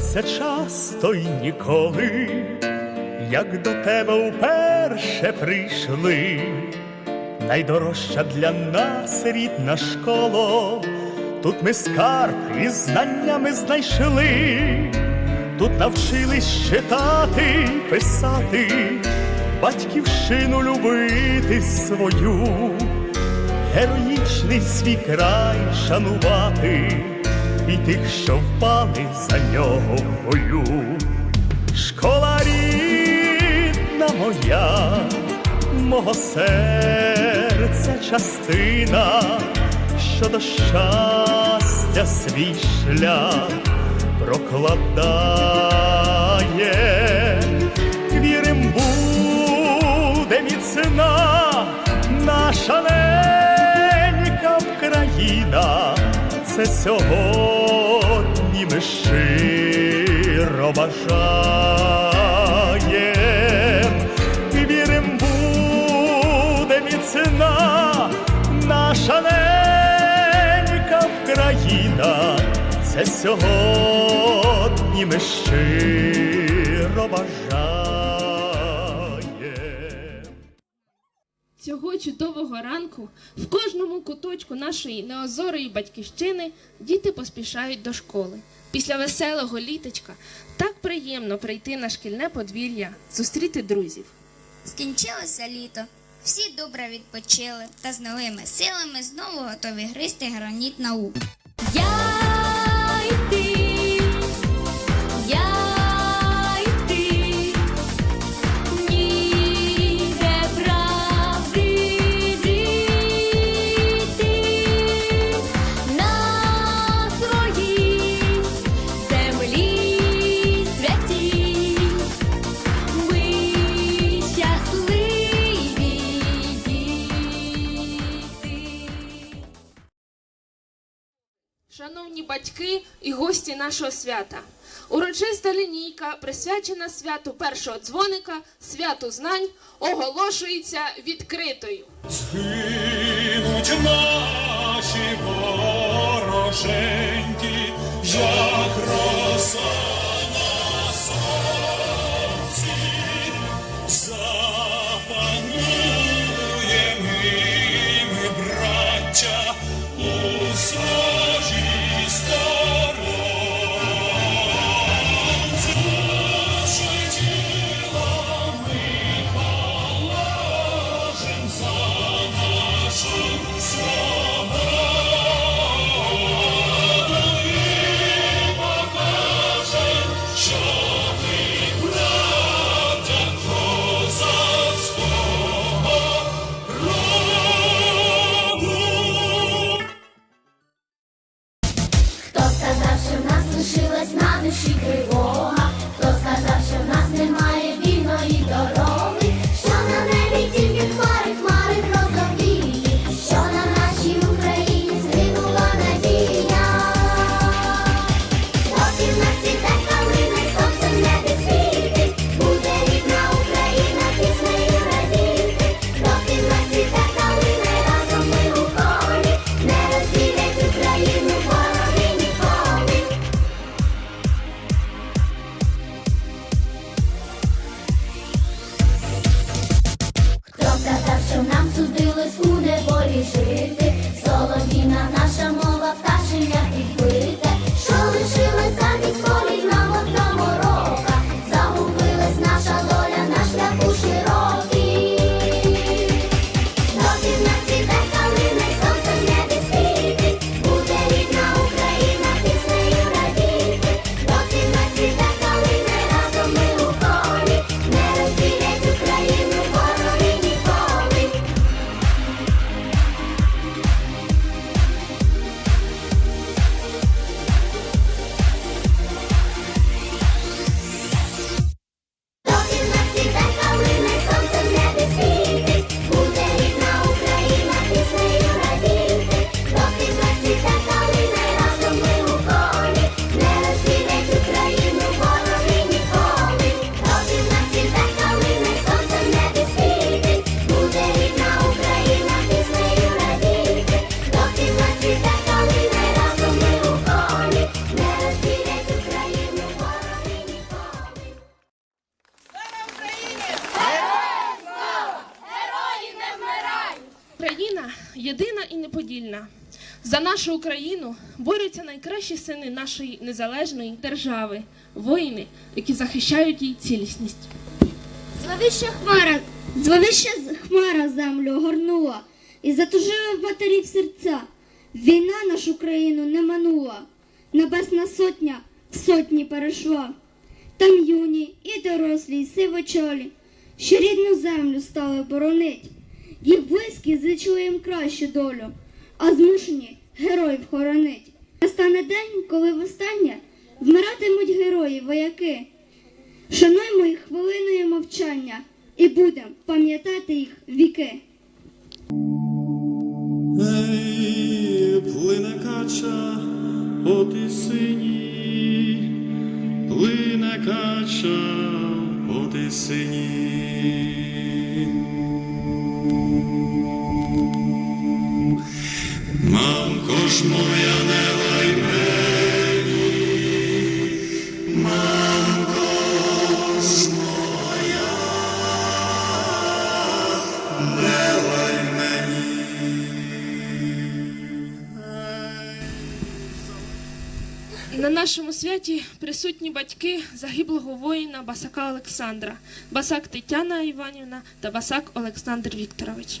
збудеться часто й ніколи, як до тебе вперше прийшли. Найдорожча для нас рідна школа, тут ми скарб із знаннями знайшли, тут навчились читати, писати, батьківщину любити свою, героїчний свій край шанувати, і тих, що впали за нього в бою. Школа рідна моя, мого серця частина, що до щастя свій шлях прокладає, вірим буде міцна наша ненька Україна, це сьогодні ми щиро бажаєм, вірим буде міцна наша ненька Україна, це сьогодні ми щиро бажаєм. Цього чудового ранку в кожному куточку нашої неозорої батьківщини діти поспішають до школи. Після веселого літочка так приємно прийти на шкільне подвір'я, зустріти друзів. Скінчилося літо, всі добре відпочили та з новими силами знову готові гристи граніт наук. Шановні батьки і гості нашого свята, урочиста лінійка, присвячена святу першого дзвоника, святу знань, оголошується відкритою. Згинуть наші вороженьки, як роса найкращі сини нашої незалежної держави, воїни, які захищають її цілісність. Зловіща хмара, зловіща з- хмара землю огорнула і затужили в матерів серця. Війна нашу країну не манула, небесна сотня в сотні перейшла. Там юні і дорослі, і сивочолі, що рідну землю стали боронить. Їх близькі зичили їм кращу долю, а змушені героїв хоронить. Настане день, коли востаннє вмиратимуть герої вояки. Шануймо їх хвилиною мовчання і будемо пам'ятати їх віки. Ей, плине кача по тисині, плине кача по тисині. Мамко ж моя не лай мені, мамко ж моя, не лай. На нашому святі присутні батьки загиблого воїна Басака Олександра, Басак Тетяна Іванівна та Басак Олександр Вікторович.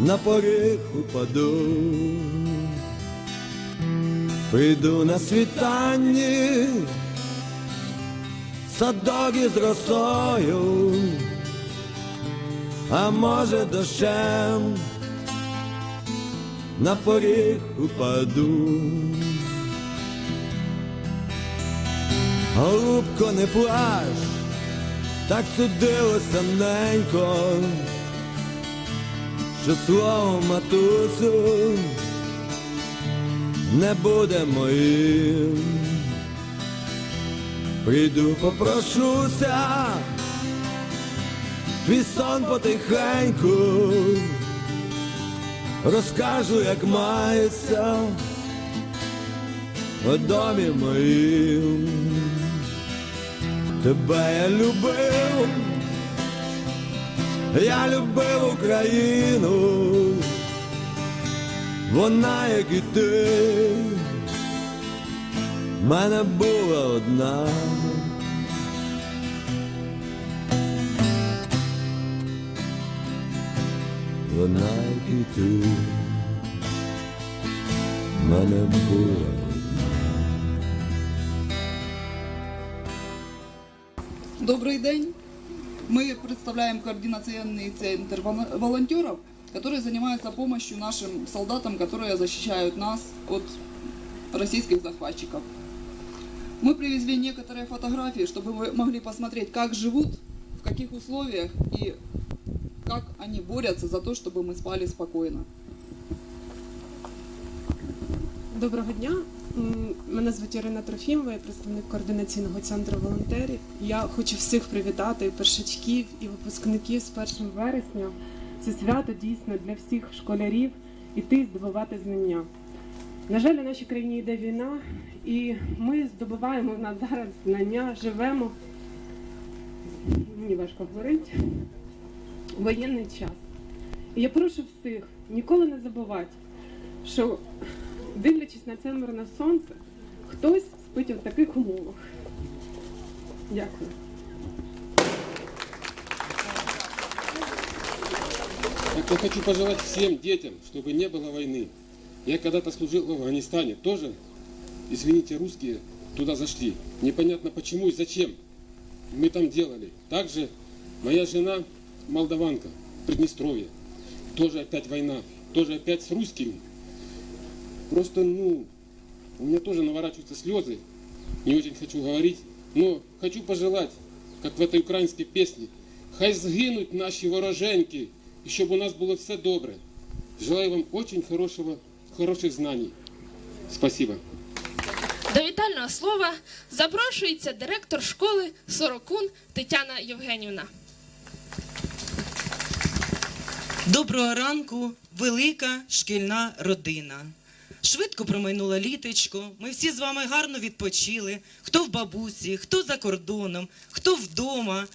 на поріг упаду, прийду на світанні, садок із росою, а може дощем на поріг упаду. Голубко, не плач, так судилося ненько що слово матусю не буде моїм. Прийду, попрошуся, твій сон потихеньку, розкажу, як мається у домі моїм. Тебе я любив. Я любив Україну, вона, як і ти, мене була одна. Вона, як і ти, мене була одна. Добрый день. Мы представляем координационный центр вол- волонтеров, которые занимаются помощью нашим солдатам, которые защищают нас от российских захватчиков. Мы привезли некоторые фотографии, чтобы вы могли посмотреть, как живут, в каких условиях и как они борются за то, чтобы мы спали спокойно. Доброго дня. Мене звуть Ірина Трофімова, я представник координаційного центру волонтерів. Я хочу всіх привітати і першачків, і випускників з 1 вересня. Це свято дійсно для всіх школярів іти здобувати знання. На жаль, у нашій країні йде війна, і ми здобуваємо на зараз знання, живемо. Мені важко говорити. Воєнний час. І я прошу всіх ніколи не забувати, що дивлячись на це мирне сонце, хтось спить у таких умовах. Дякую. Я хочу пожелать всем детям, чтобы не было войны. Я когда-то служил в Афганистане, тоже, извините, русские туда зашли. Непонятно почему и зачем мы там делали. Также моя жена молдаванка, Приднестровье. Тоже опять война, тоже опять с русскими. Просто, ну, у меня тоже наворачиваются слезы. Не очень хочу говорить, но хочу пожелать, как в этой украинской песне, хай згинуть наші вороженьки, и чтобы у нас было все добре. Желаю вам очень хорошего, хороших знаний. Спасибо. До вітального слова запрошується директор школи Сорокун Тетяна Євгенівна. Доброго ранку, велика шкільна родина. Швидко промайнуло літочко. Ми всі з вами гарно відпочили. Хто в бабусі, хто за кордоном, хто вдома.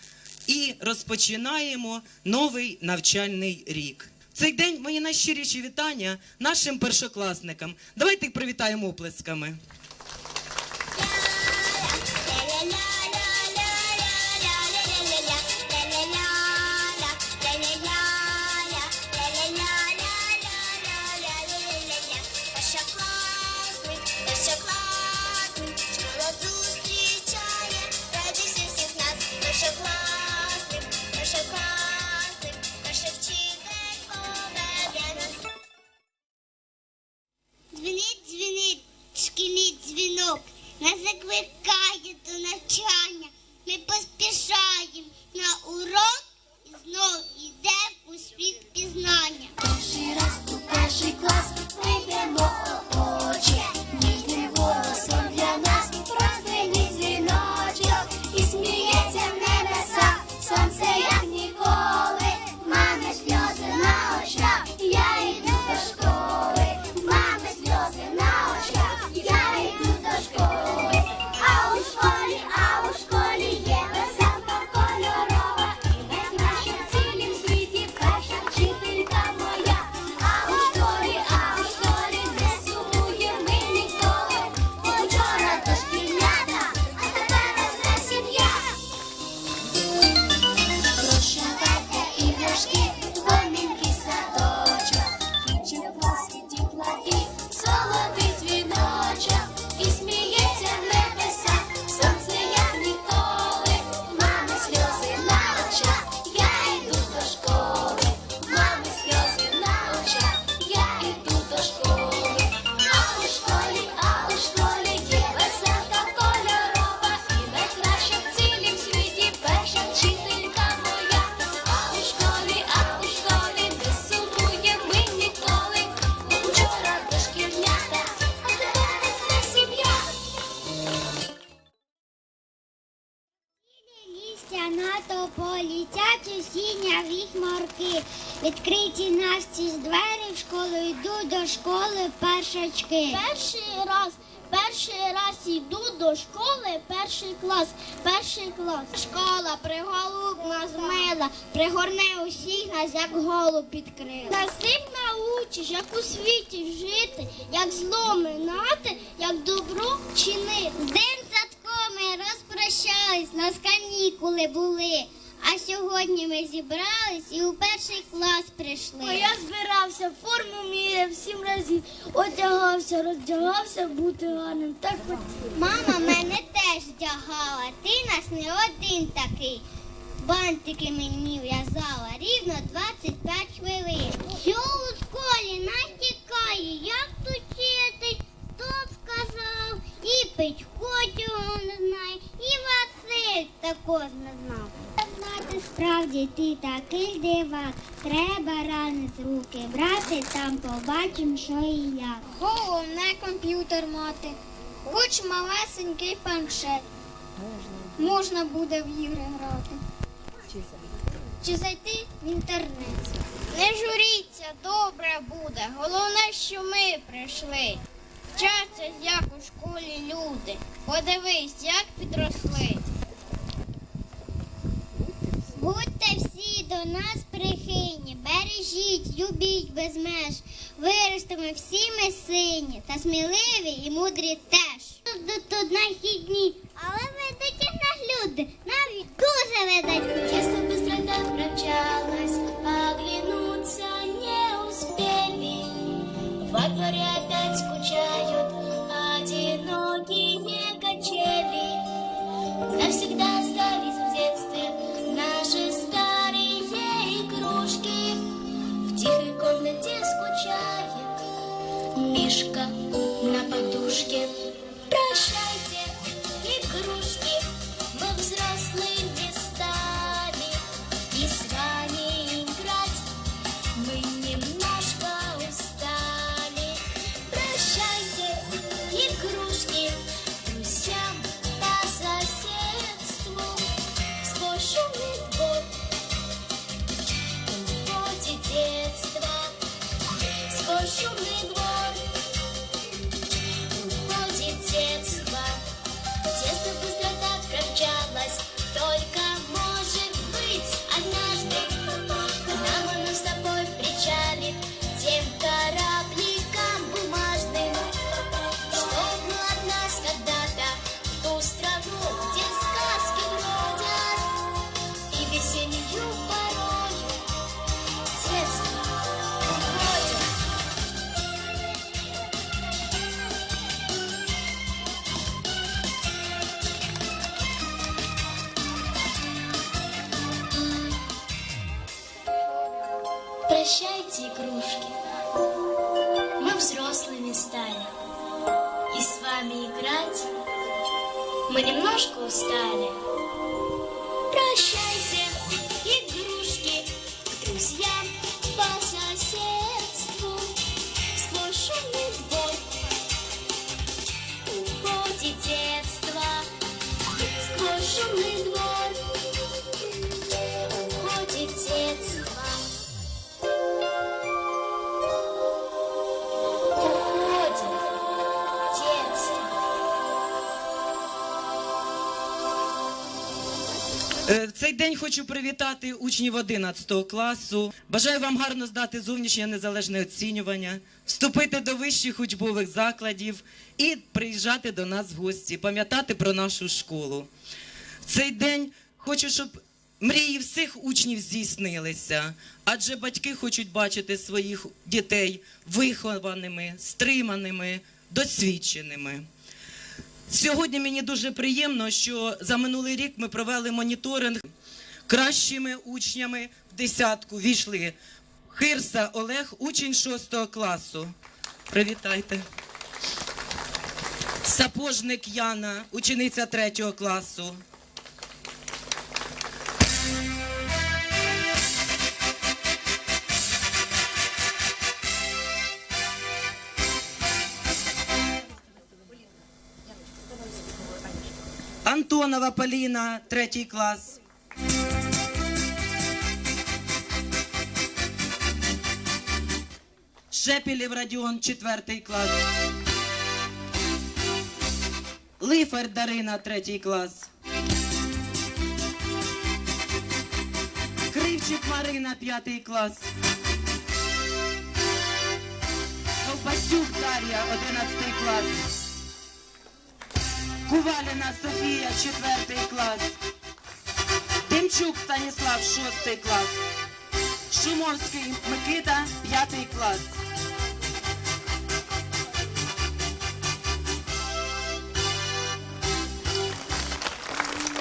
І розпочинаємо новий навчальний рік. Цей день мої найщиріші вітання нашим першокласникам. Давайте їх привітаємо оплесками. Першачки. Перший раз, перший раз йду до школи, перший клас, перший клас. Школа приголуб нас мила, пригорне усіх нас, як голуб підкрила. Нас всім научиш, як у світі жити, як зло минати, як добро чинити. День садком ми розпрощались, нас канікули були. А сьогодні ми зібрались і у перший клас прийшли. Я збирався, форму міряв сім разів, одягався, роздягався, бути гарним. Так Мама мене теж вдягала, ти нас не один такий. Бантики мені в'язала рівно 25 хвилин. Що у школі нас тікає, як тут вчити, хто сказав, і Петько цього не знає, і Василь також не знав. Знати справді ти такий дивак, треба рани з руки брати, там побачим, що і як. Головне комп'ютер мати, хоч малесенький планшет. Можна буде в ігри грати. Чи зайти в інтернет. Не журіться, добре буде. Головне, що ми прийшли. Вчаться, як у школі люди. Подивись, як підросли. Будьте всі до нас прихильні, бережіть, любіть без меж. Виростемо всі ми сині, та сміливі і мудрі теж. Тут, тут нахідні, але видаті нас люди, навіть дуже видатні. часто без так промчалась, X. Прощайте, игрушки, мы взрослыми стали, и с вами играть мы немножко устали. Цей день хочу привітати учнів 11 класу. Бажаю вам гарно здати зовнішнє незалежне оцінювання, вступити до вищих учбових закладів і приїжджати до нас в гості, пам'ятати про нашу школу. В цей день хочу, щоб мрії всіх учнів здійснилися, адже батьки хочуть бачити своїх дітей вихованими, стриманими, досвідченими. Сьогодні мені дуже приємно, що за минулий рік ми провели моніторинг. Кращими учнями в десятку війшли Хирса Олег, учень 6 класу. Привітайте. Сапожник Яна, учениця 3 класу. Антонова Поліна, третій клас. Шепілів Радіон, четвертий клас. Лифер Дарина, третій клас. Кривчик Марина, п'ятий клас. Ковбасюк Дар'я, одинадцятий клас. Куваліна Софія, четвертий клас. Демчук Станіслав, шостий клас. Шумовський Микита, п'ятий клас.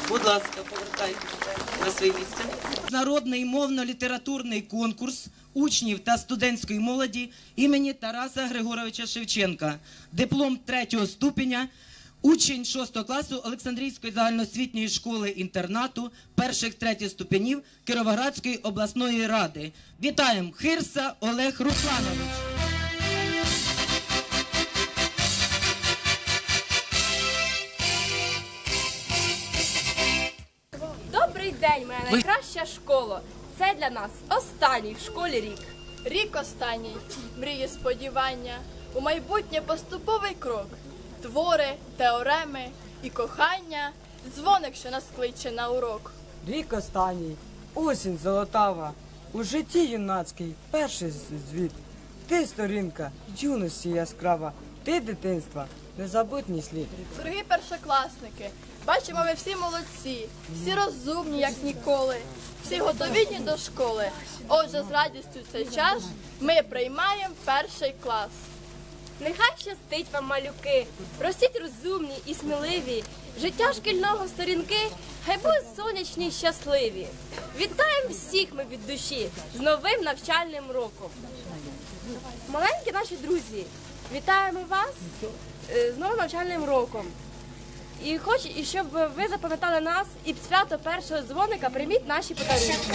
Будь ласка, повертайтеся на своє місце. Народний мовно-літературний конкурс учнів та студентської молоді імені Тараса Григоровича Шевченка. Диплом третього ступеня. Учень 6 класу Олександрійської загальноосвітньої школи інтернату перших третіх ступенів Кіровоградської обласної ради. Вітаємо Хирса Олег Русланович. Добрий день, моя найкраща школа. Це для нас останній в школі рік. Рік останній, мрії сподівання, у майбутнє поступовий крок, твори, теореми і кохання, дзвоник, що нас кличе на урок. Рік останній, осінь золотава, у житті юнацький перший звіт. Ти сторінка, юності яскрава, ти дитинства, незабутній слід. Дорогі першокласники, бачимо, ви всі молодці, всі розумні, як ніколи, всі готові до школи. Отже, з радістю цей час ми приймаємо перший клас. Нехай щастить вам, малюки, ростіть розумні і сміливі. Життя шкільного сторінки, хай будуть сонячні й щасливі. Вітаємо всіх ми від душі з новим навчальним роком. Маленькі наші друзі, вітаємо вас е, з новим навчальним роком. І хочу, і щоб ви запам'ятали нас і свято першого дзвоника прийміть наші подарунки.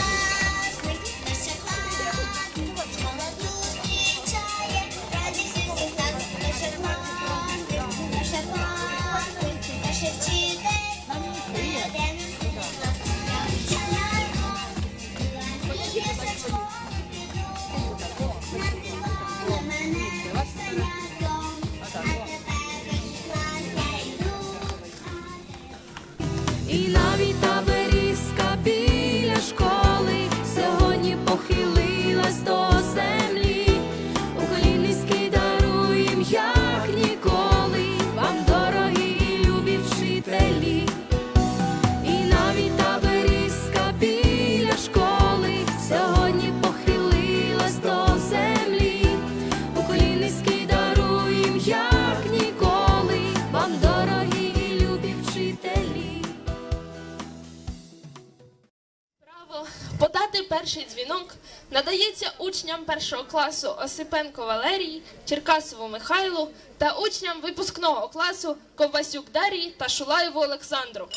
класу Осипенко Валерії, Черкасову Михайлу та учням випускного класу Ковбасюк Дарії та Шулаєву Олександру.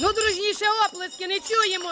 Ну, дружніше оплески не чуємо.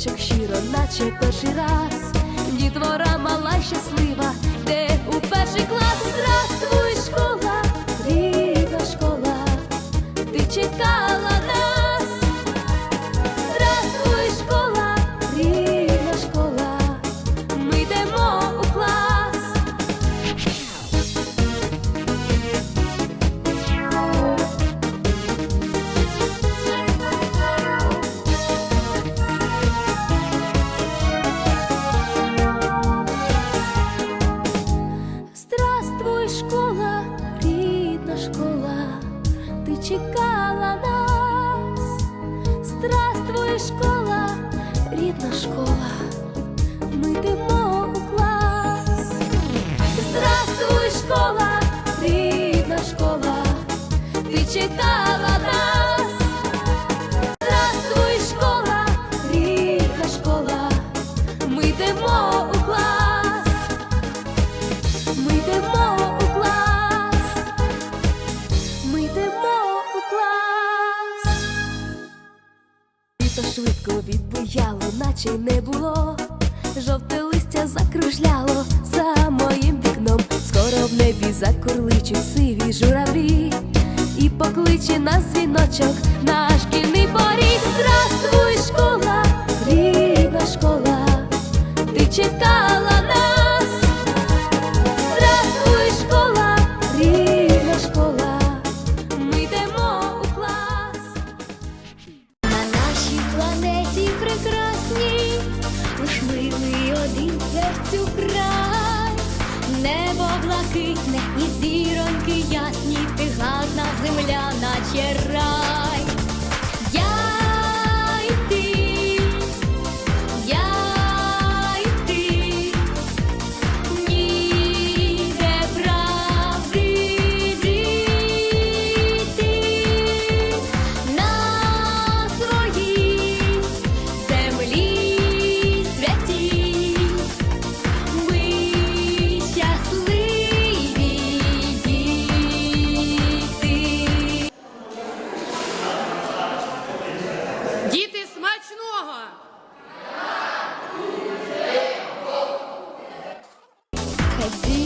Смачок щиро, наче перший раз, дітвора мала й щаслива, де у перший клас здравствуй школа, рідна школа, ти чекала. привітала нас, здравствуй, школа, рідна школа, ми йдемо у клас, ми йдемо у клас, ми йдемо у клас, швидко відбуяло, наче й не було. блакитних, і зіронки, ясні, ти гадна земля, наче рай. Brasil.